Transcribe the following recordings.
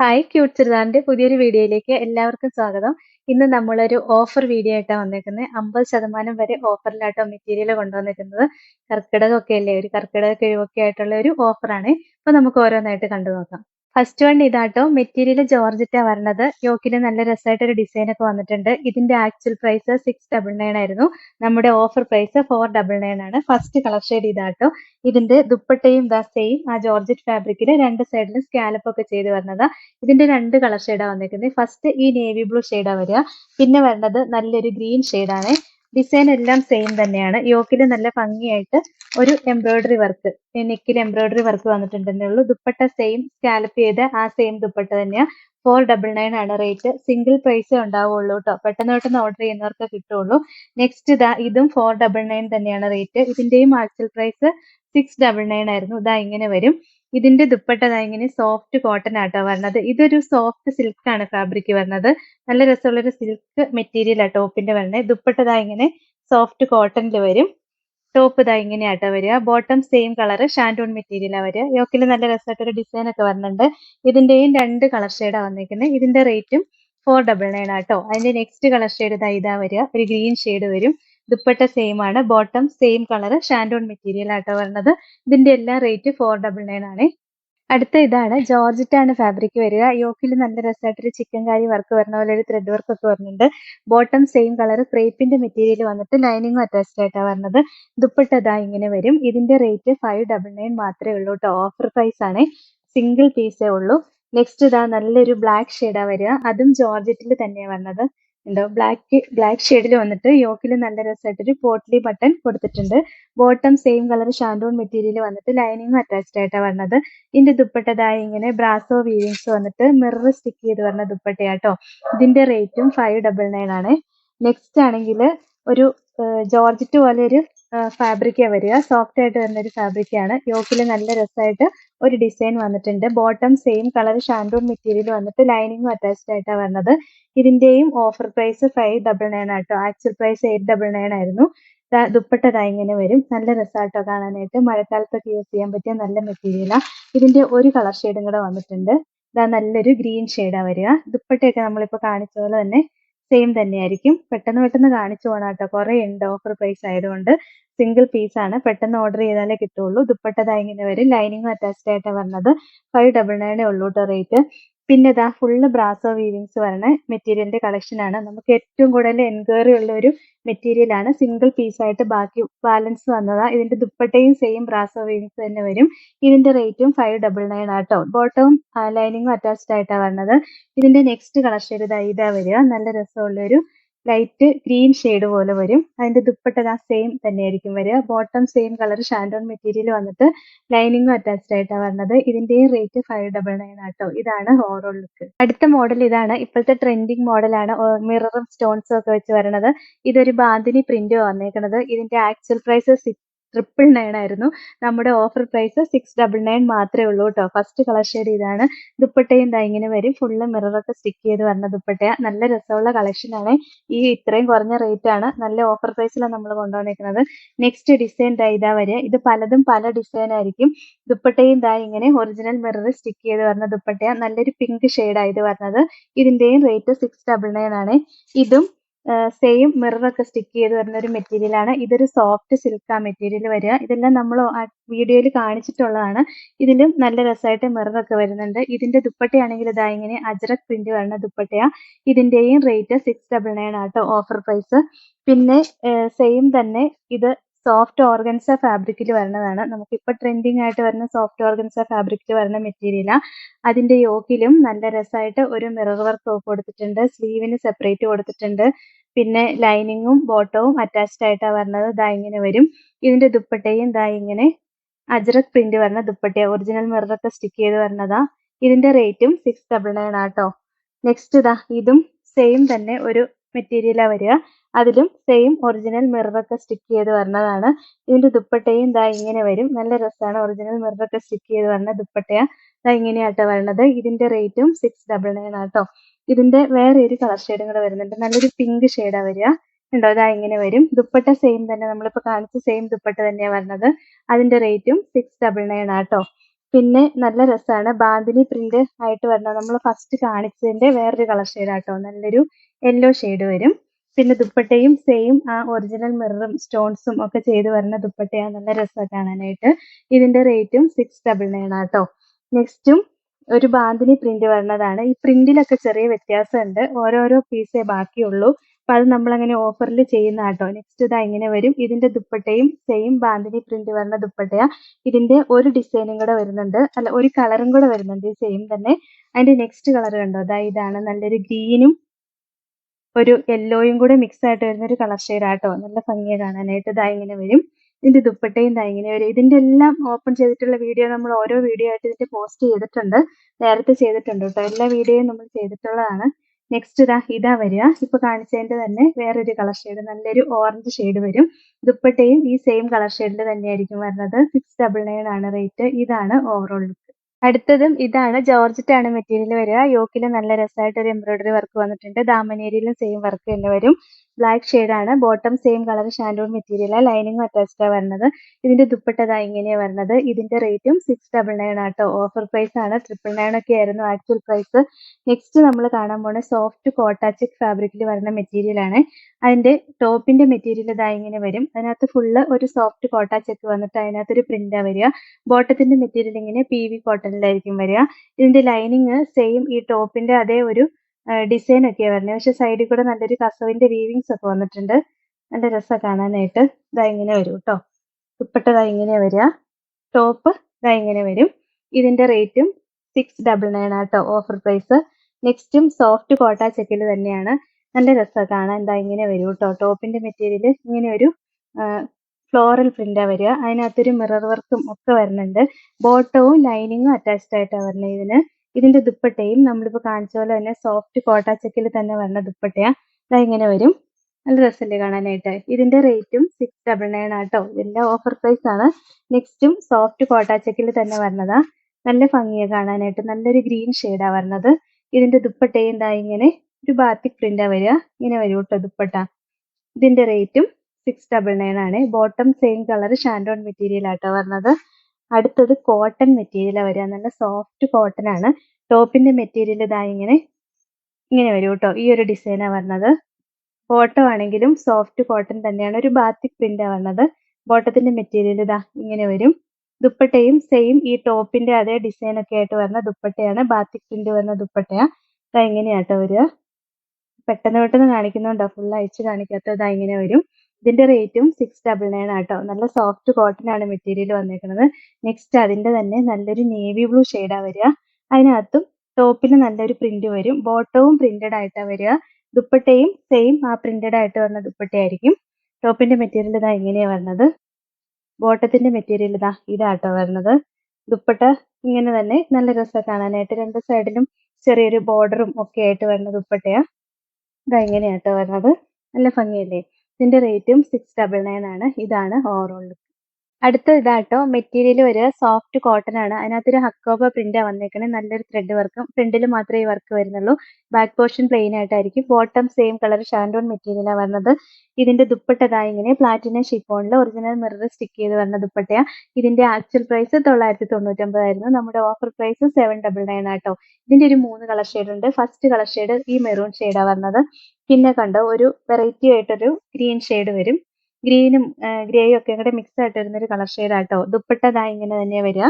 Hi cute ചുരിദാറിന്റെ പുതിയൊരു വീഡിയോയിലേക്ക് എല്ലാവർക്കും സ്വാഗതം. ഇന്ന് നമ്മളൊരു ഓഫർ വീഡിയോ ആയിട്ടാണ് വന്നേക്കുന്നത് അമ്പത് ശതമാനം വരെ ഓഫറിലാട്ടോ മെറ്റീരിയൽ കൊണ്ടുവന്നിരിക്കുന്നത് കർക്കിടകമൊക്കെ അല്ലേ? ഒരു കർക്കിടക കിഴിവൊക്കെ ആയിട്ടുള്ള ഒരു ഓഫറാണ് അപ്പൊ നമുക്ക് ഓരോന്നായിട്ട് കണ്ടു നോക്കാം ഫസ്റ്റ് വൺ ഇതാട്ടോ മെറ്റീരിയൽ ജോർജറ്റാ വരണത്. യോക്കിന് നല്ല രസമായിട്ട് ഒരു ഡിസൈൻ ഒക്കെ വന്നിട്ടുണ്ട്. ഇതിന്റെ actual price six double nine ആയിരുന്നു. നമ്മുടെ offer price four double nine ആണ്. ഫസ്റ്റ് കളർ ഷെയ്ഡ് ഇതാട്ടോ. ഇതിന്റെ ദുപ്പട്ടയും ദാ സെയിം ആ ജോർജറ്റ് ഫാബ്രിക്കിൽ രണ്ട് സൈഡിലും സ്കാലപ്പ് ഒക്കെ ചെയ്ത് വരുന്നത് ഇതിന്റെ രണ്ട് കളർ ഷെയ്ഡാണ് വന്നിരിക്കുന്നത് ഫസ്റ്റ് ഈ നേവി ബ്ലൂ ഷെയ്ഡാണ് വരിക. പിന്നെ വരുന്നത് നല്ലൊരു ഗ്രീൻ ഷെയ്ഡാണ് ഡിസൈൻ എല്ലാം സെയിം തന്നെയാണ്. യോക്കിൽ നല്ല ഭംഗിയായിട്ട് ഒരു എംബ്രോയിഡറി വർക്ക് നെക്കിൽ എംബ്രോയിഡറി വർക്ക് വന്നിട്ടുണ്ടെന്നേ ഉള്ളൂ. ദുപ്പട്ട സെയിം സ്കാലപ്പ് ചെയ്ത ആ സെയിം ദുപ്പട്ട തന്നെയാണ് ഫോർ ഡബിൾ നയൻ ആണ് റേറ്റ് സിംഗിൾ പ്രൈസേ ഉണ്ടാവുള്ളൂ കേട്ടോ പെട്ടെന്ന് പെട്ടെന്ന് ഓർഡർ ചെയ്യുന്നവർക്ക് കിട്ടുള്ളൂ. നെക്സ്റ്റ് ഇതാ ഇതും ഫോർ ഡബിൾ നയൻ തന്നെയാണ് rate ഇതിന്റെയും actual price six double nine ആയിരുന്നു. ഇതാ ഇങ്ങനെ വരും. ഇതിന്റെ ദുപ്പട്ട ദാ ഇങ്ങനെ സോഫ്റ്റ് കോട്ടൺ ആട്ടോ വരുന്നത് ഇതൊരു സോഫ്റ്റ് സിൽക്ക് ആണ് ഫാബ്രിക് വരുന്നത് നല്ല രസമുള്ള ഒരു സിൽക്ക് മെറ്റീരിയൽ ആ ടോപ്പിന്റെ വരുന്നത് ദുപ്പട്ട ദാ ഇങ്ങനെ സോഫ്റ്റ് കോട്ടണിൽ വരും. ടോപ്പ് ഇതാ ഇങ്ങനെയാട്ടോ വരിക. ബോട്ടം സെയിം കളർ ഷാൻഡോൺ മെറ്റീരിയലാണ് വരിക. യോക്കിൽ നല്ല രസമായിട്ടൊരു ഡിസൈൻ ഒക്കെ വരുന്നുണ്ട് ഇതിന്റെയും രണ്ട് കളർ ഷെയ്ഡാണ് വന്നിരിക്കുന്നത് ഇതിന്റെ റേറ്റും ഫോർ ഡബിൾ നയൻ ആട്ടോ. അതിന്റെ നെക്സ്റ്റ് കളർ ഷെയ്ഡ് ഇതാ ഇതാ വരിക. ഒരു ഗ്രീൻ ഷെയ്ഡ് വരും. ദുപ്പട്ട സെയിം ആണ്. Bottom same colour shantoon material ആട്ടോ വരുന്നത്. ഇതിന്റെ എല്ലാം റേറ്റ് ഫോർ ഡബിൾ നയൻ ആണ്. അടുത്ത ഇതാണ് ആണ് ഫാബ്രിക് വരിക. യോക്കിൽ നല്ല രസമായിട്ടൊരു ചിക്കൻ കാരി വർക്ക് വരുന്ന പോലെ ഒരു ത്രെഡ് വർക്ക് ഒക്കെ വരുന്നുണ്ട്. ബോട്ടം സെയിം കളർ ക്രേപ്പിന്റെ മെറ്റീരിയൽ വന്നിട്ട് ലൈനിങ്ങും അറ്റാച്ച്ഡ് ആയിട്ടാണ് വരുന്നത്. ദുപ്പട്ട ഇതാ ഇങ്ങനെ വരും. ഇതിന്റെ റേറ്റ് ഫൈവ് ഡബിൾ നയൻ മാത്രമേ ഉള്ളൂ കേട്ടോ ഓഫർ പ്രൈസ് ആണ്. സിംഗിൾ പീസേ ഉള്ളൂ. നെക്സ്റ്റ് ഇതാ നല്ലൊരു ബ്ലാക്ക് ഷെയ്ഡാ വരിക. അതും ജോർജറ്റിൽ തന്നെയാണ് വന്നത് ഉണ്ടോ ബ്ലാക്ക് ബ്ലാക്ക് ഷെയ്ഡിൽ വന്നിട്ട് യോക്കിൽ നല്ല രസമായിട്ടൊരു പോട്ട്ലി ബട്ടൺ കൊടുത്തിട്ടുണ്ട്. ബോട്ടം സെയിം കളർ ഷാൻഡോൺ മെറ്റീരിയൽ വന്നിട്ട് ലൈനിങ്ങും അറ്റാച്ച്ഡ് ആയിട്ടാണ് വരുന്നത് ഇതിന്റെ ദുപ്പട്ടതായി ഇങ്ങനെ ബ്രാസോ വീവിങ്സ് വന്നിട്ട് മിറർ സ്റ്റിക്ക് ചെയ്ത് വരുന്ന ദുപ്പട്ടയാട്ടോ. ഇതിന്റെ റേറ്റും ഫൈവ് ഡബിൾ നയൻ ആണ്. നെക്സ്റ്റ് ആണെങ്കിൽ ഒരു ജോർജറ്റ് പോലെ ഒരു ഫാബ്രിക്കാണ് വരിക. സോഫ്റ്റ് ആയിട്ട് വരുന്ന ഒരു ഫാബ്രിക്കാണ് യോക്കിൽ നല്ല രസമായിട്ട് ഒരു ഡിസൈൻ വന്നിട്ടുണ്ട്. Bottom same colour shantoon material വന്നിട്ട് ലൈനിങ്ങും അറ്റാച്ച്ഡ് ആയിട്ടാണ് വന്നത്. ഇതിന്റെയും offer price five double nine ആട്ടോ. Actual price eight double nine ആയിരുന്നു. ദുപ്പട്ട ഇങ്ങനെ വരും. നല്ല രസമായിട്ടോ കാണാനായിട്ട്. മഴക്കാലത്തൊക്കെ യൂസ് ചെയ്യാൻ പറ്റിയ നല്ല മെറ്റീരിയലാണ് ഇതിന്റെ ഒരു കളർ ഷെയ്ഡും കൂടെ വന്നിട്ടുണ്ട്. ഇതാ നല്ലൊരു ഗ്രീൻ ഷെയ്ഡാണ് വരിക. ദുപ്പട്ടയൊക്കെ നമ്മളിപ്പോൾ കാണിച്ച പോലെ തന്നെ സെയിം തന്നെയായിരിക്കും. പെട്ടെന്ന് പെട്ടെന്ന് കാണിച്ചു പോകണം കേട്ടോ കുറെ ഉണ്ട് ഓഫർ പ്രൈസ് ആയതുകൊണ്ട്. സിംഗിൾ പീസ് ആണ്. പെട്ടെന്ന് ഓർഡർ ചെയ്താലേ കിട്ടുള്ളൂ. ദുപ്പട്ട ഇങ്ങനെ വരും. ലൈനിങ് അറ്റാച്ച്ഡ് ആയിട്ടാണ് വരുന്നത് ഫൈവ് ഡബിൾ നയനേ ഉള്ളൂ കേട്ടോ റേറ്റ് പിന്നെ ഇതാ ഫുള്ള് ബ്രാസോ വീവിങ്സ് വരണ മെറ്റീരിയലിന്റെ കളക്ഷൻ ആണ്. നമുക്ക് ഏറ്റവും കൂടുതൽ എൻക്വയറി ഉള്ള ഒരു മെറ്റീരിയൽ ആണ്. സിംഗിൾ പീസ് ആയിട്ട് ബാക്കി ബാലൻസ് വന്നതാ. ഇതിന്റെ ദുപ്പട്ടയും സെയിം ബ്രാസോ വീവിങ്സ് തന്നെ വരും. ഇതിന്റെ റേറ്റും ഫൈവ് ഡബിൾ നയൻ ആട്ടോ ബോട്ടവും ലൈനിങ്ങും അറ്റാച്ച്ഡ് ആയിട്ടാണ് വരുന്നത് ഇതിന്റെ നെക്സ്റ്റ് കളക്ഷൻ ഇതാ ഇതാ വരിക. നല്ല രസമുള്ള ഒരു ലൈറ്റ് ഗ്രീൻ ഷെയ്ഡ് പോലെ വരും. അതിന്റെ ദുപ്പട്ട ആ സെയിം തന്നെയായിരിക്കും വരിക. ബോട്ടം സെയിം കളർ ഷാൻഡോൺ മെറ്റീരിയൽ വന്നിട്ട് ലൈനിങ്ങും അറ്റാച്ച്ഡ് ആയിട്ടാണ് വരുന്നത് ഇതിന്റെയും റേറ്റ് ഫൈവ് ഡബിൾ നയൻ ആട്ടോ. ഇതാണ് ഓവറോൾ ലുക്ക് അടുത്ത മോഡൽ ഇതാണ്. ഇപ്പോഴത്തെ ട്രെൻഡിങ് മോഡലാണ് മിററും സ്റ്റോൺസും ഒക്കെ വെച്ച് വരണത്. ഇതൊരു ബാന്തിനി പ്രിന്റ് വന്നേക്കുന്നത് ഇതിന്റെ ആക്ച്വൽ പ്രൈസ് ട്രിപ്പിൾ നയൻ ആയിരുന്നു. നമ്മുടെ offer price six double nine മാത്രമേ ഉള്ളൂ കേട്ടോ ഫസ്റ്റ് കളർ ഷെയ്ഡ് ഇതാണ്. ദുപ്പട്ടയും ഇതാ ഇങ്ങനെ വരും? ഫുള്ള് മിററൊക്കെ സ്റ്റിക്ക് ചെയ്ത് വരുന്ന ദുപ്പട്ടയ. നല്ല രസമുള്ള കളക്ഷൻ ആണ്. ഈ ഇത്രയും കുറഞ്ഞ റേറ്റ് ആണ് നല്ല ഓഫർ പ്രൈസിലാണ് നമ്മൾ കൊണ്ടുവന്നിരിക്കുന്നത് നെക്സ്റ്റ് ഡിസൈൻ ദാ ഇതാ വരിക. ഇത് പലതും പല ഡിസൈൻ ആയിരിക്കും. ദുപ്പട്ടയും ദാ ഇങ്ങനെ ഒറിജിനൽ മിറർ സ്റ്റിക്ക് ചെയ്ത് വരുന്ന ദുപ്പട്ടയ. നല്ലൊരു പിങ്ക് ഷെയ്ഡാണ് ഇത് വരുന്നത് ഇതിന്റെയും റേറ്റ് സിക്സ് ഡബിൾ നയൻ ആണ്. ഇതും സെയിം മിററൊക്കെ സ്റ്റിക്ക് ചെയ്ത് വരുന്ന ഒരു മെറ്റീരിയൽ ആണ്. ഇതൊരു സോഫ്റ്റ് സിൽക്ക് ആ മെറ്റീരിയൽ വരിക. ഇതെല്ലാം നമ്മൾ വീഡിയോയിൽ കാണിച്ചിട്ടുള്ളതാണ്. ഇതിലും നല്ല രസമായിട്ട് മിററൊക്കെ വരുന്നുണ്ട്. ഇതിന്റെ ദുപ്പട്ടയാണെങ്കിൽ ഇതാ ഇങ്ങനെ അജ്രക് പ്രിന്റ് വരുന്ന ദുപ്പട്ടയാ. ഇതിന്റെയും റേറ്റ് സിക്സ് ഡബിൾ നയൻ ആട്ടോ ഓഫർ പ്രൈസ് പിന്നെ സെയിം തന്നെ ഇത് സോഫ്റ്റ് ഓർഗൻസ ഫാബ്രിക്കിൽ വരുന്നതാണ് നമുക്കിപ്പോൾ ട്രെൻഡിങ് ആയിട്ട് വരുന്ന സോഫ്റ്റ് ഓർഗൻസ ഫാബ്രിക്കിൽ വരുന്ന മെറ്റീരിയല. അതിന്റെ യോക്കിലും നല്ല രസമായിട്ട് ഒരു മിറർ വർക്ക് കൊടുത്തിട്ടുണ്ട്. സ്ലീവിന് സെപ്പറേറ്റ് കൊടുത്തിട്ടുണ്ട്. പിന്നെ ലൈനിങ്ങും ബോട്ടവും അറ്റാച്ച്ഡ് ആയിട്ടാണ് വരുന്നത് ദാ ഇങ്ങനെ വരും. ഇതിന്റെ ദുപ്പട്ടയും ദാ ഇങ്ങനെ അജ്രക് പ്രിന്റ് വരുന്ന ദുപ്പട്ട ഒറിജിനൽ മിററൊക്കെ സ്റ്റിക്ക് ചെയ്ത് വരുന്നതാ ഇതിന്റെ റേറ്റും സിക്സ് ഡബിൾ നയൻ ആട്ടോ. നെക്സ്റ്റ് ഇതാ ഇതും സെയിം തന്നെ ഒരു മെറ്റീരിയലാണ് വരിക. അതിലും സെയിം ഒറിജിനൽ മിററൊക്കെ സ്റ്റിക്ക് ചെയ്ത് വരുന്നതാണ് ഇതിന്റെ ദുപ്പട്ടയും ദാ ഇങ്ങനെ വരും. നല്ല രസമാണ് ഒറിജിനൽ മിററൊക്കെ സ്റ്റിക്ക് ചെയ്ത് വരുന്ന ദുപ്പട്ടയാണ് ദാ ഇങ്ങനെയാട്ടോ വരുന്നത് ഇതിന്റെ റേറ്റും സിക്സ് ഡബിൾ നയൻ ആട്ടോ. ഇതിന്റെ വേറെ ഒരു കളർ ഷെയ്ഡും കൂടെ വരുന്നുണ്ട്. നല്ലൊരു പിങ്ക് ഷെയ്ഡാ വരിക. ഉണ്ടോ ഇതാ ഇങ്ങനെ വരും. ദുപ്പട്ട സെയിം തന്നെ. നമ്മളിപ്പോൾ കാണിച്ച സെയിം ദുപ്പട്ട തന്നെയാണ് വരുന്നത് അതിന്റെ റേറ്റും സിക്സ് ഡബിൾ നയൻ ആട്ടോ. പിന്നെ നല്ല രസമാണ് ബാന്തിനി പ്രിന്റ് ആയിട്ട് വരുന്ന നമ്മൾ ഫസ്റ്റ് കാണിച്ചതിന്റെ വേറൊരു കളർ ഷെയ്ഡാട്ടോ നല്ലൊരു യെല്ലോ ഷെയ്ഡ് വരും. പിന്നെ ദുപ്പട്ടയും സെയിം ആ ഒറിജിനൽ മിററും സ്റ്റോൺസും ഒക്കെ ചെയ്ത് വരുന്ന ദുപ്പട്ടയാണ് നല്ല രസമാണ് കാണാനായിട്ട്. ഇതിന്റെ റേറ്റും സിക്സ് ഡബിൾ നയൻ ആട്ടോ. നെക്സ്റ്റും ഒരു ബാന്തിനി പ്രിന്റ് വരുന്നതാണ് ഈ പ്രിന്റിലൊക്കെ ചെറിയ വ്യത്യാസമുണ്ട്. ഓരോരോ പീസേ ബാക്കിയുള്ളൂ. അപ്പൊ അത് നമ്മൾ അങ്ങനെ ഓഫറിൽ ചെയ്യുന്ന കേട്ടോ നെക്സ്റ്റ് ഇതാ ഇങ്ങനെ വരും. ഇതിന്റെ ദുപ്പട്ടയും സെയിം ബാന്തിനി പ്രിന്റ് വരുന്ന ദുപ്പട്ടയാ. ഇതിന്റെ ഒരു ഡിസൈനും കൂടെ വരുന്നുണ്ട്. അല്ല ഒരു കളറും കൂടെ വരുന്നുണ്ട്. സെയിം തന്നെ. അതിന്റെ നെക്സ്റ്റ് കളർ കണ്ടോ? അതാ ഇതാണ്. നല്ലൊരു ഗ്രീനും ഒരു യെല്ലോയും കൂടെ മിക്സ് ആയിട്ട് വരുന്ന ഒരു കളർ ഷെയ്ഡ് ആട്ടോ. നല്ല ഭംഗിയെ കാണാനായിട്ട് ഇതാ ഇങ്ങനെ വരും. ഇതിന്റെ ദുപ്പട്ടയും ഇതാ ഇങ്ങനെ വരും. ഇതിന്റെ എല്ലാം ഓപ്പൺ ചെയ്തിട്ടുള്ള വീഡിയോ നമ്മൾ ഓരോ വീഡിയോ ആയിട്ട് ഇതിന്റെ പോസ്റ്റ് ചെയ്തിട്ടുണ്ട്. നേരത്തെ ചെയ്തിട്ടുണ്ട് കേട്ടോ. എല്ലാ വീഡിയോയും നമ്മൾ ചെയ്തിട്ടുള്ളതാണ്. നെക്സ്റ്റ് ഇതാ ഇതാ വരിക. ഇപ്പൊ കാണിച്ചതിന്റെ തന്നെ വേറൊരു കളർ ഷെയ്ഡ് നല്ലൊരു ഓറഞ്ച് ഷെയ്ഡ് വരും. ദുപ്പട്ടയും ഈ സെയിം കളർ ഷെയ്ഡിൽ തന്നെയായിരിക്കും വരുന്നത്. സിക്സ് ഡബിൾ നയൻ ആണ് റേറ്റ് ഇതാണ് ഓവറോൾ ലുക്ക് അടുത്തതും ഇതാണ്. ജോർജറ്റ് ആണ് മെറ്റീരിയൽ വരിക. യോക്കിൽ നല്ല രസമായിട്ട് ഒരു എംബ്രോയിഡറി വർക്ക് വന്നിട്ടുണ്ട്. ദാമനേരിയിലും സെയിം വർക്ക് തന്നെ വരും. ബ്ലാക്ക് ആണ്. Bottom same colour shantoon material lining attached ആണ് വരുന്നത്. ഇതിന്റെ ദുപ്പട്ട ദാ ഇങ്ങനെയാണ് വരുന്നത്. ഇതിന്റെ റേറ്റും സിക്സ് ഡബിൾ നയൻ ആട്ടോ. ഓഫർ പ്രൈസ് ആണ്. ട്രിപ്പിൾ നയൻ ഒക്കെ ആയിരുന്നു ആക്ച്വൽ പ്രൈസ് നെക്സ്റ്റ് നമ്മൾ കാണാൻ പോണ സോഫ്റ്റ് കോട്ടാച്ചിക് ഫാബ്രിക്കിൽ വരുന്ന മെറ്റീരിയൽ ആണ്. അതിന്റെ ടോപ്പിന്റെ മെറ്റീരിയൽ ഇതാ ഇങ്ങനെ വരും. അതിനകത്ത് ഫുള്ള് ഒരു സോഫ്റ്റ് കോട്ട ചെക്ക് വന്നിട്ട് അതിനകത്ത് ഒരു പ്രിന്റാ വരിക. ബോട്ടത്തിന്റെ മെറ്റീരിയൽ ഇങ്ങനെ പി വി കോട്ടണിലായിരിക്കും വരിക. ഇതിന്റെ ലൈനിങ് സെയിം ഈ ടോപ്പിന്റെ അതേ ഒരു ഡിസൈൻ ഒക്കെയാണ് വരുന്നത് പക്ഷെ സൈഡിൽ കൂടെ നല്ലൊരു കസവിന്റെ വീവിങ്സ് ഒക്കെ വന്നിട്ടുണ്ട്. നല്ല രസമാണ് കാണാനായിട്ട്. ഇതാ ഇങ്ങനെ വരും കേട്ടോ ദുപ്പട്ട ഇതാ ഇങ്ങനെ വരിക ടോപ്പ് ഇതാ ഇങ്ങനെ വരും. ഇതിന്റെ റേറ്റും സിക്സ് ഡബിൾ നയൻ ആട്ടോ ഓഫർ പ്രൈസ് നെക്സ്റ്റും സോഫ്റ്റ് കോട്ട ചെക്കിൽ തന്നെയാണ്. നല്ല രസമാണ് കാണാൻ. എന്താ ഇങ്ങനെ വരും കേട്ടോ ടോപ്പിന്റെ മെറ്റീരിയൽ ഇങ്ങനെ ഒരു ഫ്ലോറൽ പ്രിന്റാ വരിക അതിനകത്തൊരു മിറർ വർക്കും ഒക്കെ വരുന്നുണ്ട് ബോട്ടവും ലൈനിങ്ങും അറ്റാച്ച്ഡ് ആയിട്ടാണ് വരുന്നത് ഇതിന്. ഇതിന്റെ ദുപ്പട്ടയും നമ്മളിപ്പോൾ കാണിച്ച പോലെ തന്നെ സോഫ്റ്റ് കോട്ട ചെക്കിൽ തന്നെ വരുന്ന ദുപ്പട്ടയാ. ഇതാ ഇങ്ങനെ വരും. നല്ല രസമല്ലേ കാണാനായിട്ട്. ഇതിന്റെ റേറ്റും സിക്സ് ഡബിൾ നയൻ ആട്ടോ ഇതിന്റെ ഓഫർ പ്രൈസ് ആണ്. നെക്സ്റ്റും സോഫ്റ്റ് കോട്ട ചെക്കിൽ തന്നെ വരുന്നതാ നല്ല ഭംഗിയാ കാണാനായിട്ട്. നല്ലൊരു ഗ്രീൻ ഷെയ്ഡാ വരുന്നത് ഇതിന്റെ ദുപ്പട്ടയും എന്താ ഇങ്ങനെ ഒരു ബാത്തിക് പ്രിന്റാ വരിക ഇങ്ങനെ വരും കേട്ടോ ദുപ്പട്ട. ഇതിന്റെ റേറ്റും സിക്സ് ഡബിൾ നയൻ ആണ്. Bottom same colour shantoon material ആട്ടോ വരുന്നത് അടുത്തത് കോട്ടൺ മെറ്റീരിയൽ വരിക നല്ല സോഫ്റ്റ് കോട്ടൺ ആണ്. ടോപ്പിന്റെ മെറ്റീരിയൽ ഇതാ ഇങ്ങനെ ഇങ്ങനെ വരും കേട്ടോ ഈ ഒരു ഡിസൈനാണ് വരുന്നത് ബോട്ടം ആണെങ്കിലും സോഫ്റ്റ് കോട്ടൺ തന്നെയാണ്. ഒരു ബാത്തിക് പ്രിന്റാണ് വരുന്നത് ബോട്ടത്തിന്റെ മെറ്റീരിയൽ ഇതാ ഇങ്ങനെ വരും. ദുപ്പട്ടയും സെയിം ഈ ടോപ്പിന്റെ അതേ ഡിസൈൻ ഒക്കെ ആയിട്ട് വരുന്ന ദുപ്പട്ടയാണ്. ബാത്തിക് പ്രിന്റ് വരുന്ന ദുപ്പട്ടയാ. ഇതാ ഇങ്ങനെയാട്ടോ വരിക പെട്ടെന്ന് പെട്ടെന്ന് കാണിക്കുന്നുണ്ടോ? ഫുൾ അയച്ച് കാണിക്കാത്തത് ഇതാ ഇങ്ങനെ വരും. ഇതിന്റെ റേറ്റും സിക്സ് ഡബിൾ നയൻ ആട്ടോ. നല്ല സോഫ്റ്റ് കോട്ടൺ ആണ് മെറ്റീരിയൽ വന്നേക്കുന്നത് നെക്സ്റ്റ് അതിന്റെ തന്നെ നല്ലൊരു നേവി ബ്ലൂ ഷെയ്ഡാ വരിക. അതിനകത്തും ടോപ്പിൽ നല്ലൊരു പ്രിന്റ് വരും. ബോട്ടവും പ്രിന്റഡ് ആയിട്ടാ വരിക. ദുപ്പട്ടയും സെയിം ആ പ്രിന്റഡ് ആയിട്ട് വരുന്ന ദുപ്പട്ടയായിരിക്കും. ടോപ്പിന്റെ മെറ്റീരിയൽ ഇതാ ഇങ്ങനെയാ വരുന്നത് ബോട്ടത്തിന്റെ മെറ്റീരിയൽ ഇതാ ഇതാട്ടോ വരുന്നത് ദുപ്പട്ട ഇങ്ങനെ തന്നെ നല്ല രസം കാണാനായിട്ട്. രണ്ട് സൈഡിലും ചെറിയൊരു ബോർഡറും ഒക്കെ ആയിട്ട് വരുന്ന ദുപ്പട്ടയാ. ഇതാ ഇങ്ങനെയാട്ടോ വരുന്നത് നല്ല ഭംഗിയല്ലേ? ഇതിന്റെ റേറ്റും സിക്സ് ഡബിൾ നയൻ ആണ്. ഇതാണ് ഓവറോൾ ലുക്ക് അടുത്ത ഇതാട്ടോ മെറ്റീരിയൽ വരിക സോഫ്റ്റ് കോട്ടൺ ആണ്. അതിനകത്തൊരു ഹക്കോബ പ്രിന്റാ വന്നേക്കണേ. നല്ലൊരു ത്രെഡ് വർക്കും ഫ്രണ്ടിൽ മാത്രമേ ഈ വർക്ക് വരുന്നുള്ളൂ. ബാക്ക് പോർഷൻ പ്ലെയിൻ ആയിട്ടായിരിക്കും. ബോട്ടം സെയിം കളർ ഷാൻഡോൺ മെറ്റീരിയലാണ് വരുന്നത് ഇതിന്റെ ദുപ്പട്ടതായി ഇങ്ങനെ പ്ലാറ്റിനം ഷിപ്പോണിൽ ഒറിജിനൽ മിറർ സ്റ്റിക്ക് ചെയ്ത് വരുന്ന ദുപ്പട്ടയാ. ഇതിന്റെ ആക്ച്വൽ പ്രൈസ് തൊള്ളായിരത്തി തൊണ്ണൂറ്റൊമ്പത് ആയിരുന്നു. നമ്മുടെ offer price seven double nine ആട്ടോ. ഇതിന്റെ ഒരു മൂന്ന് കളർ ഷെയ്ഡ് ഉണ്ട്. ഫസ്റ്റ് കളർ ഷെയ്ഡ് ഈ മെറൂൺ ഷെയ്ഡാണ് വരുന്നത് പിന്നെ കണ്ടോ ഒരു വെറൈറ്റി ആയിട്ടൊരു ഗ്രീൻ ഷെയ്ഡ് വരും. ഗ്രീനും ഗ്രേയും ഒക്കെ കൂടെ മിക്സ് ആയിട്ട് വരുന്ന ഒരു കളർ ഷെയ്ഡ് ആട്ടോ ദുപ്പട്ട ദാ ഇങ്ങനെ തന്നെ വരിക.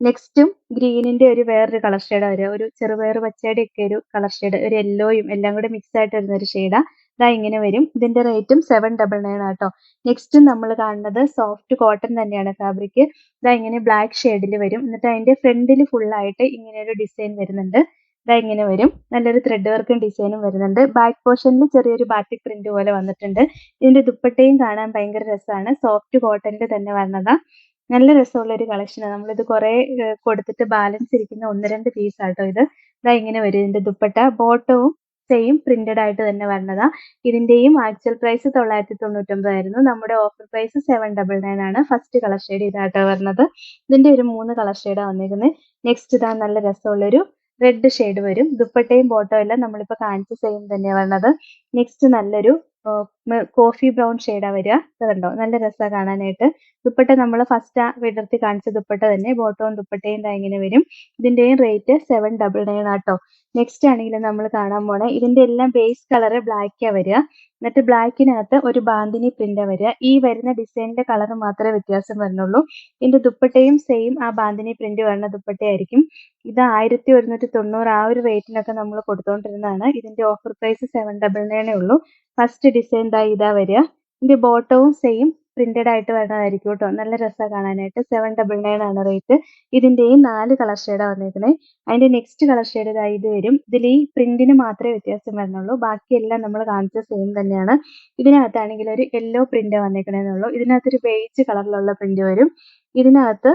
നെക്സ്റ്റും ഗ്രീനിന്റെ ഒരു വേറൊരു കളർ ഷെയ്ഡാ വരിക. ഒരു ചെറുപയർ പച്ചയുടെ ഒക്കെ ഒരു കളർ ഷെയ്ഡ് ഒരു യെല്ലോയും എല്ലാം കൂടെ മിക്സ് ആയിട്ട് വരുന്ന ഒരു ഷെയ്ഡാ ഇതാ ഇങ്ങനെ വരും. ഇതിന്റെ റേറ്റും സെവൻ ഡബിൾ നയൻ ആട്ടോ നെക്സ്റ്റ് നമ്മൾ കാണുന്നത് സോഫ്റ്റ് കോട്ടൺ തന്നെയാണ് ഫാബ്രിക് ഇതാ ഇങ്ങനെ ബ്ലാക്ക് ഷെയ്ഡിൽ വരും. എന്നിട്ട് അതിന്റെ ഫ്രണ്ടിൽ ഫുള്ളായിട്ട് ഇങ്ങനെ ഒരു ഡിസൈൻ വരുന്നുണ്ട്. ദാ ഇങ്ങനെ വരും? നല്ലൊരു ത്രെഡ് വർക്കും ഡിസൈനും വരുന്നുണ്ട്. ബാക്ക് പോർഷനിൽ ചെറിയൊരു ബാറ്റിക് പ്രിന്റ് പോലെ വന്നിട്ടുണ്ട്. ഇതിന്റെ ദുപ്പട്ടയും കാണാൻ ഭയങ്കര രസമാണ് സോഫ്റ്റ് കോട്ടന്റെ തന്നെ വരുന്നതാ നല്ല രസമുള്ള ഒരു കളക്ഷനാണ് നമ്മളിത് കുറെ കൊടുത്തിട്ട് ബാലൻസ് ഇരിക്കുന്ന ഒന്ന് രണ്ട് പീസ് ആട്ടോ ഇത്. ഇതാ ഇങ്ങനെ വരും ഇതിന്റെ ദുപ്പട്ട. ബോട്ടവും സെയിം പ്രിന്റഡ് ആയിട്ട് തന്നെ വരുന്നതാ ഇതിന്റെയും ആക്ച്വൽ പ്രൈസ് തൊള്ളായിരത്തി തൊണ്ണൂറ്റൊമ്പത് ആയിരുന്നു. നമ്മുടെ offer price seven double nine ആണ്. ഫസ്റ്റ് കളർ ഷെയ്ഡ് ഇതാട്ടോ വരുന്നത് ഇതിന്റെ ഒരു മൂന്ന് കളർ ഷെയ്ഡാണ് വന്നിരിക്കുന്നത് നെക്സ്റ്റ് ഇതാ നല്ല രസമുള്ളൊരു റെഡ് ഷെയ്ഡ് വരും. ദുപ്പട്ടയും ബോട്ടവും എല്ലാം നമ്മളിപ്പോൾ കാണിച്ച സെയിം തന്നെയാണ് വരുന്നത് നെക്സ്റ്റ് നല്ലൊരു കോഫി ബ്രൗൺ ഷെയ്ഡാ വരിക. ഇത് കണ്ടോ നല്ല രസമാണ് കാണാനായിട്ട്. ദുപ്പട്ട നമ്മൾ ഫസ്റ്റ് വിടർത്തി കാണിച്ച ദുപ്പട്ട തന്നെ ബോട്ടവും ദുപ്പട്ടയും ഇങ്ങനെ വരും. ഇതിന്റെയും റേറ്റ് സെവൻ ഡബിൾ നയൻ ആട്ടോ. നെക്സ്റ്റ് ആണെങ്കിൽ നമ്മൾ കാണാൻ പോണേ. ഇതിന്റെ എല്ലാം ബേസ് കളറ് ബ്ലാക്കാ വരിക. എന്നിട്ട് ബ്ലാക്കിനകത്ത് ഒരു ബാന്തിനി പ്രിന്റാ വരിക. ഈ വരുന്ന ഡിസൈനിന്റെ കളർ മാത്രമേ വ്യത്യാസം വരുന്നുള്ളൂ. ഇതിന്റെ ദുപ്പട്ടയും സെയിം ആ ബാന്തിനി പ്രിന്റ് വരുന്ന ദുപ്പട്ടയായിരിക്കും. ഇത് ആയിരത്തി ഒരുന്നൂറ്റി തൊണ്ണൂറ് ആ ഒരു റേറ്റിനൊക്കെ നമ്മൾ കൊടുത്തുകൊണ്ടിരുന്നതാണ് ഇതിന്റെ ഓഫർ പ്രൈസ് സെവൻ ഡബിൾ നയനേ ഉള്ളൂ. ഫസ്റ്റ് ഡിസൈൻ ദാ ഇതാ വരിക. ഇതിന്റെ ബോട്ടവും സെയിം പ്രിന്റഡ് ആയിട്ട് വരുന്നതായിരിക്കും കേട്ടോ. നല്ല രസമാണ് കാണാനായിട്ട്. സെവൻ ഡബിൾ നയൻ ആണ് റേറ്റ് ഇതിന്റെയും നാല് കളർ ഷെയ്ഡാണ് വന്നിരിക്കുന്നത് അതിന്റെ നെക്സ്റ്റ് കളർ ഷെയ്ഡ് ഇതാ ഇത് വരും. ഇതിൽ ഈ പ്രിന്റിന് മാത്രമേ വ്യത്യാസം വരുന്നുള്ളൂ ബാക്കിയെല്ലാം നമ്മൾ കാണിച്ച സെയിം തന്നെയാണ്. ഇതിനകത്താണെങ്കിൽ ഒരു യെല്ലോ പ്രിന്റ് വന്നേക്കണേന്നുള്ളൂ ഇതിനകത്തൊരു ബേജ് കളറിലുള്ള പ്രിന്റ് വരും. ഇതിനകത്ത്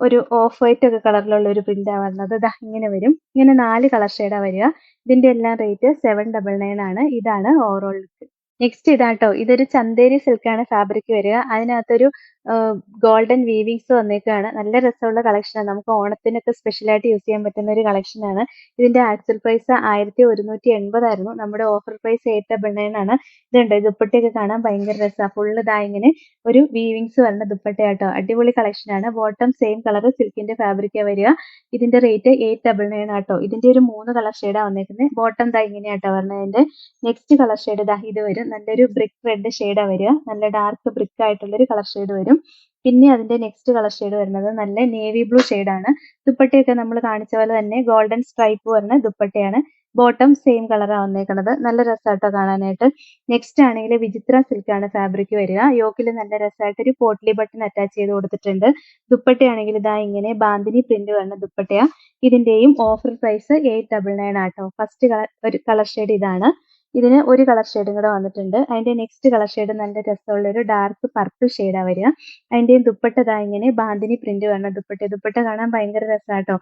ഒരു ഓഫ് വൈറ്റ് ഒക്കെ കളറിലുള്ള ഒരു പ്രിന്റാണ് വരുന്നത് ദാ ഇങ്ങനെ വരും. ഇങ്ങനെ നാല് കളർ ഷെയ്ഡാണ് വരിക. ഇതിന്റെ എല്ലാം റേറ്റ് സെവൻ ഡബിൾ നയൻ ആണ്. ഇതാണ് ഓവറോൾ ലുക്ക് നെക്സ്റ്റ് ഇതാട്ടോ. ഇതൊരു ചന്തേരി സിൽക്കാണ് ഫാബ്രിക് വരിക. അതിനകത്തൊരു ഗോൾഡൻ വീവിങ്സ് വന്നേക്കാണ്. നല്ല രസമുള്ള കളക്ഷനാണ് നമുക്ക് ഓണത്തിനൊക്കെ സ്പെഷ്യലായിട്ട് യൂസ് ചെയ്യാൻ പറ്റുന്ന ഒരു കളക്ഷനാണ് ഇതിന്റെ ആക്സൽ പ്രൈസ് ആയിരത്തി ഒരുന്നൂറ്റി എൺപതായിരുന്നു. നമ്മുടെ offer price eight double nine ആണ് ഇതുണ്ട്. ദുപ്പട്ടയൊക്കെ കാണാൻ ഭയങ്കര രസമാണ് ഫുള്ള് ഇതാ ഇങ്ങനെ ഒരു വീവിങ്സ് വരുന്ന ദുപ്പട്ടയാട്ടോ. അടിപൊളി കളക്ഷനാണ് ബോട്ടം സെയിം കളർ സിൽക്കിന്റെ ഫാബ്രിക്കാണ് വരിക. ഇതിന്റെ റേറ്റ് എയ്റ്റ് ഡബിൾ നയൻ ആട്ടോ ഇതിന്റെ ഒരു മൂന്ന് കളർ ഷെയ്ഡാണ് വന്നേക്കുന്നത് ബോട്ടം ദാ ഇങ്ങനെയാട്ടോ വരുന്നത് നെക്സ്റ്റ് കളർ ഷെയ്ഡ് ദാ ഇത് വരും. നല്ലൊരു ബ്രിക്ക് റെഡ് ഷെയ്ഡാണ് വരിക. നല്ല ഡാർക്ക് ബ്രിക്ക് ആയിട്ടുള്ള ഒരു കളർ ഷെയ്ഡ് വരും. പിന്നെ അതിന്റെ നെക്സ്റ്റ് കളർ ഷെയ്ഡ് വരുന്നത് നല്ല നേവി ബ്ലൂ ഷെയ്ഡാണ് ദുപ്പട്ടയൊക്കെ നമ്മൾ കാണിച്ച പോലെ തന്നെ ഗോൾഡൻ സ്ട്രൈപ്പ് വരുന്ന ദുപ്പട്ടയാണ്. ബോട്ടം സെയിം കളറാണ് വന്നേക്കുന്നത് നല്ല രസമായിട്ടോ കാണാനായിട്ട്. നെക്സ്റ്റ് ആണെങ്കിൽ വിചിത്ര സിൽക്ക് ആണ് ഫാബ്രിക് വരിക. യോക്കിൽ നല്ല രസമായിട്ട് ഒരു പോട്ട്ലി ബട്ടൺ അറ്റാച്ച് ചെയ്ത് കൊടുത്തിട്ടുണ്ട്. ദുപ്പട്ടയാണെങ്കിൽ ഇതാ ഇങ്ങനെ ബാന്തിനി പ്രിന്റ് വരുന്ന ദുപ്പട്ടയാണ് ഇതിന്റെയും offer price eight double nine ആട്ടോ. ഫസ്റ്റ് ഒരു കളർ ഷെയ്ഡ് ഇതാണ്. ഇതിന് ഒരു കളർ ഷെയ്ഡും കൂടെ വന്നിട്ടുണ്ട്. അതിന്റെ നെക്സ്റ്റ് കളർ ഷെയ്ഡ് നല്ല രസമുള്ള ഒരു ഡാർക്ക് പർപ്പിൾ ഷെയ്ഡാണ് വരിക. അതിന്റെയും ദുപ്പട്ട ദാ ഇങ്ങനെ ബാന്തിനി പ്രിന്റ് വരണം. ദുപ്പട്ട ദുപ്പട്ട കാണാൻ ഭയങ്കര രസമാട്ടോ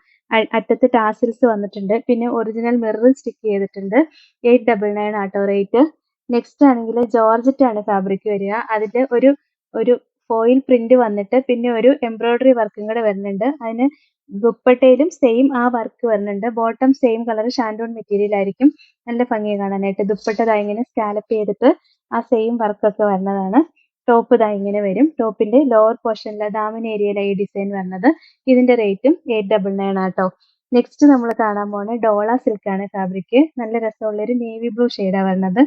അറ്റത്ത് ടാസിൽസ് വന്നിട്ടുണ്ട്. പിന്നെ ഒറിജിനൽ മിറർ സ്റ്റിക്ക് ചെയ്തിട്ടുണ്ട്. എയ്റ്റ് ഡബിൾ നയൻ ആട്ടോ റേറ്റ് നെക്സ്റ്റ് ആണെങ്കിൽ ജോർജറ്റ് ആണ് ഫാബ്രിക് വരിക. അതിൽ ഒരു ഒരു ഫോയിൽ പ്രിന്റ് വന്നിട്ട് പിന്നെ ഒരു എംബ്രോയിഡറി വർക്കും കൂടെ വരുന്നുണ്ട്. അതിന് ദുപ്പട്ടയിലും സെയിം ആ വർക്ക് വരുന്നുണ്ട്. Bottom same colour shantoon material ആയിരിക്കും. നല്ല ഭംഗി കാണാനായിട്ട് ദുപ്പട്ട ഇങ്ങനെ സ്കാലപ്പ് ചെയ്തിട്ട് ആ സെയിം വർക്കൊക്കെ വരുന്നതാണ്. ടോപ്പ് ദാ ഇങ്ങനെ വരും. ടോപ്പിന്റെ ലോവർ പോർഷനിലെ ദാമൻ ഏരിയയിലെ ഈ ഡിസൈൻ വരുന്നത്. ഇതിന്റെ റേറ്റും എയ്റ്റ് ഡബിൾ നയൻ ആട്ടോ. നെക്സ്റ്റ് നമ്മൾ കാണാൻ പോകുന്നത് ഡോള സിൽക്കാണ് ഫാബ്രിക് നല്ല രസമുള്ള ഒരു നേവി ബ്ലൂ ഷെയ്ഡാണ് വരുന്നത്.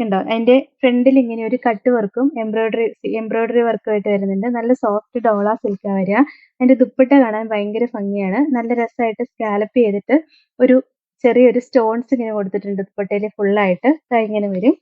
കണ്ടോ അതിന്റെ ഫ്രണ്ടിൽ ഇങ്ങനെ ഒരു കട്ട് വർക്കും എംബ്രോയിഡറി എംബ്രോയിഡറി വർക്കും ആയിട്ട് വരുന്നുണ്ട്. നല്ല സോഫ്റ്റ് ഡോള സിൽക്കാ വരിക. അതിന്റെ ദുപ്പട്ട കാണാൻ ഭയങ്കര ഭംഗിയാണ്. നല്ല രസമായിട്ട് സ്കാലപ്പ് ചെയ്തിട്ട് ഒരു ചെറിയൊരു സ്റ്റോൺസ് ഇങ്ങനെ കൊടുത്തിട്ടുണ്ട് ദുപ്പട്ടയിൽ ഫുള്ളായിട്ട് ഇങ്ങനെ വരും.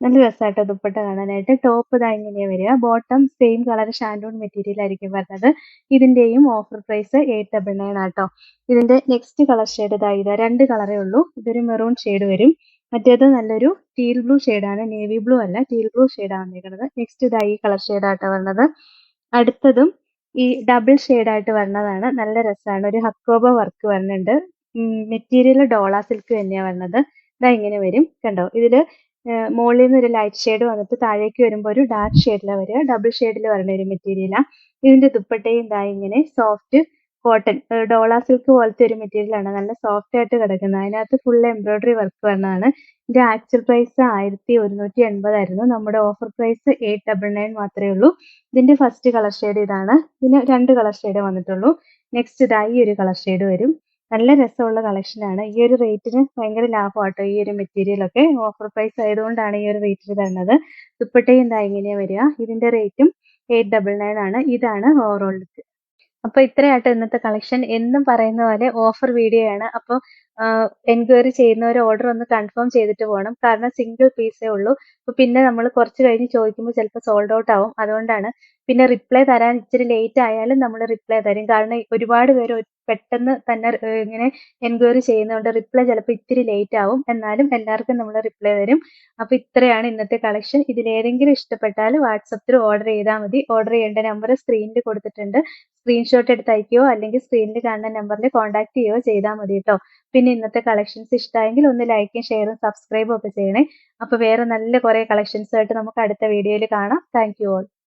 നല്ല രസമായിട്ട് ദുപ്പട്ട കാണാനായിട്ട്. ടോപ്പ് ഇതാ ഇങ്ങനെയാണ് വരിക. Bottom same colour shantoon material ആയിരിക്കും വരുന്നത്. ഇതിന്റെയും offer price eight double nine ആട്ടോ. ഇതിന്റെ നെക്സ്റ്റ് കളർ ഷെയ്ഡ് ഇതാ ഇതാ. രണ്ട് കളറേ ഉള്ളൂ. ഇതൊരു മെറൂൺ ഷെയ്ഡ് വരും. മറ്റേത് നല്ലൊരു ടീൽ ബ്ലൂ ആണ്. നേവി ബ്ലൂ അല്ല ടീൽ ബ്ലൂ ഷെയ്ഡാണ് വന്നിരിക്കുന്നത്. നെക്സ്റ്റ് ഇതാ ഈ കളർ ഷെയ്ഡാട്ടോ വരുന്നത് അടുത്തതും ഈ ഡബിൾ ആയിട്ട് വരുന്നതാണ് നല്ല രസമാണ്. ഒരു ഹക്കോബ വർക്ക് വരുന്നുണ്ട്. മെറ്റീരിയൽ ഡോള സിൽക്ക് തന്നെയാണ് വരുന്നത് ഇതാ ഇങ്ങനെ വരും. കണ്ടോ? ഇതിൽ മുകളിൽ നിന്ന് ഒരു ലൈറ്റ് ഷെയ്ഡ് വന്നിട്ട് താഴേക്ക് വരുമ്പോൾ ഒരു ഡാർക്ക് ഷെയ്ഡിലാണ് വരിക. ഡബിൾ ഷെയ്ഡിൽ വരുന്ന ഒരു മെറ്റീരിയലാണ് ഇതിന്റെ ദുപ്പട്ടയും ഇതാ ഇങ്ങനെ സോഫ്റ്റ് കോട്ടൺ ഡോള സിൽക്ക് പോലത്തെ ഒരു മെറ്റീരിയൽ ആണ്. നല്ല സോഫ്റ്റ് ആയിട്ട് കിടക്കുന്നത്. അതിനകത്ത് ഫുൾ എംബ്രോയിഡറി വർക്ക് വരുന്നതാണ് ഇതിന്റെ ആക്ച്വൽ പ്രൈസ് ആയിരത്തി ഒരുന്നൂറ്റി എൺപതായിരുന്നു നമ്മുടെ offer price eight double nine മാത്രമേ ഉള്ളൂ. ഇതിന്റെ ഫസ്റ്റ് കളർ ഷെയ്ഡ് ഇതാണ്. ഇതിന് രണ്ട് കളർ ഷെയ്ഡ് വന്നിട്ടുള്ളൂ. നെക്സ്റ്റ് ഇതാ ഈ ഒരു കളർ ഷെയ്ഡ് വരും. നല്ല രസമുള്ള കളക്ഷനാണ് ഈ ഒരു റേറ്റിന് ഭയങ്കര ലാഭമാട്ടോ ഈ ഒരു മെറ്റീരിയൽ ഒക്കെ. ഓഫർ പ്രൈസ് ആയതുകൊണ്ടാണ് ഈ ഒരു റേറ്റിൽ തരുന്നത് ദുപ്പട്ടയും എന്താ ഇങ്ങനെയാണ് വരിക. ഇതിന്റെ റേറ്റും എയ്റ്റ് ഡബിൾ നയൻ ആണ്. ഇതാണ് ഓവറോൾ അപ്പൊ ഇത്രയാട്ടോ ഇന്നത്തെ കളക്ഷൻ എന്നും പറയുന്ന പോലെ ഓഫർ വീഡിയോ ആണ്. അപ്പോൾ എൻക്വയറി ചെയ്യുന്നവർ ഓർഡർ ഒന്ന് കൺഫേം ചെയ്തിട്ട് പോകണം കാരണം സിംഗിൾ പീസേ ഉള്ളൂ. അപ്പൊ പിന്നെ നമ്മൾ കുറച്ച് കഴിഞ്ഞ് ചോദിക്കുമ്പോൾ ചിലപ്പോൾ സോൾഡ് ഔട്ട് ആവും. അതുകൊണ്ടാണ്. പിന്നെ റിപ്ലൈ തരാൻ ഇച്ചിരി ലേറ്റ് ആയാലും നമ്മൾ റിപ്ലൈ തരും. കാരണം ഒരുപാട് പേര് പെട്ടെന്ന് തന്നെ ഇങ്ങനെ എൻക്വയറി ചെയ്യുന്നതുകൊണ്ട് റിപ്ലൈ ചിലപ്പോൾ ഇത്തിരി ലേറ്റ് ആവും. എന്നാലും എല്ലാവർക്കും നമ്മൾ റിപ്ലൈ തരും. അപ്പോൾ ഇത്രയാണ് ഇന്നത്തെ കളക്ഷൻ ഇതിലേതെങ്കിലും ഇഷ്ടപ്പെട്ടാൽ വാട്സപ്പ് ഓർഡർ ചെയ്താൽ മതി. ഓർഡർ ചെയ്യേണ്ട നമ്പർ സ്ക്രീനിൽ കൊടുത്തിട്ടുണ്ട്. സ്ക്രീൻഷോട്ട് എടുത്ത് അയക്കുകയോ അല്ലെങ്കിൽ സ്ക്രീനിൽ കാണുന്ന നമ്പറിൽ കോൺടാക്ട് ചെയ്യുകയോ ചെയ്താൽ മതി കേട്ടോ പിന്നെ ഇന്നത്തെ കളക്ഷൻസ് ഇഷ്ടമായെങ്കിൽ ഒന്ന് ലൈക്കും ഷെയറും സബ്സ്ക്രൈബും ഒക്കെ ചെയ്യണേ. അപ്പോൾ വേറെ നല്ല കുറേ കളക്ഷൻസ് ആയിട്ട് നമുക്ക് അടുത്ത വീഡിയോയിൽ കാണാം. Thank you all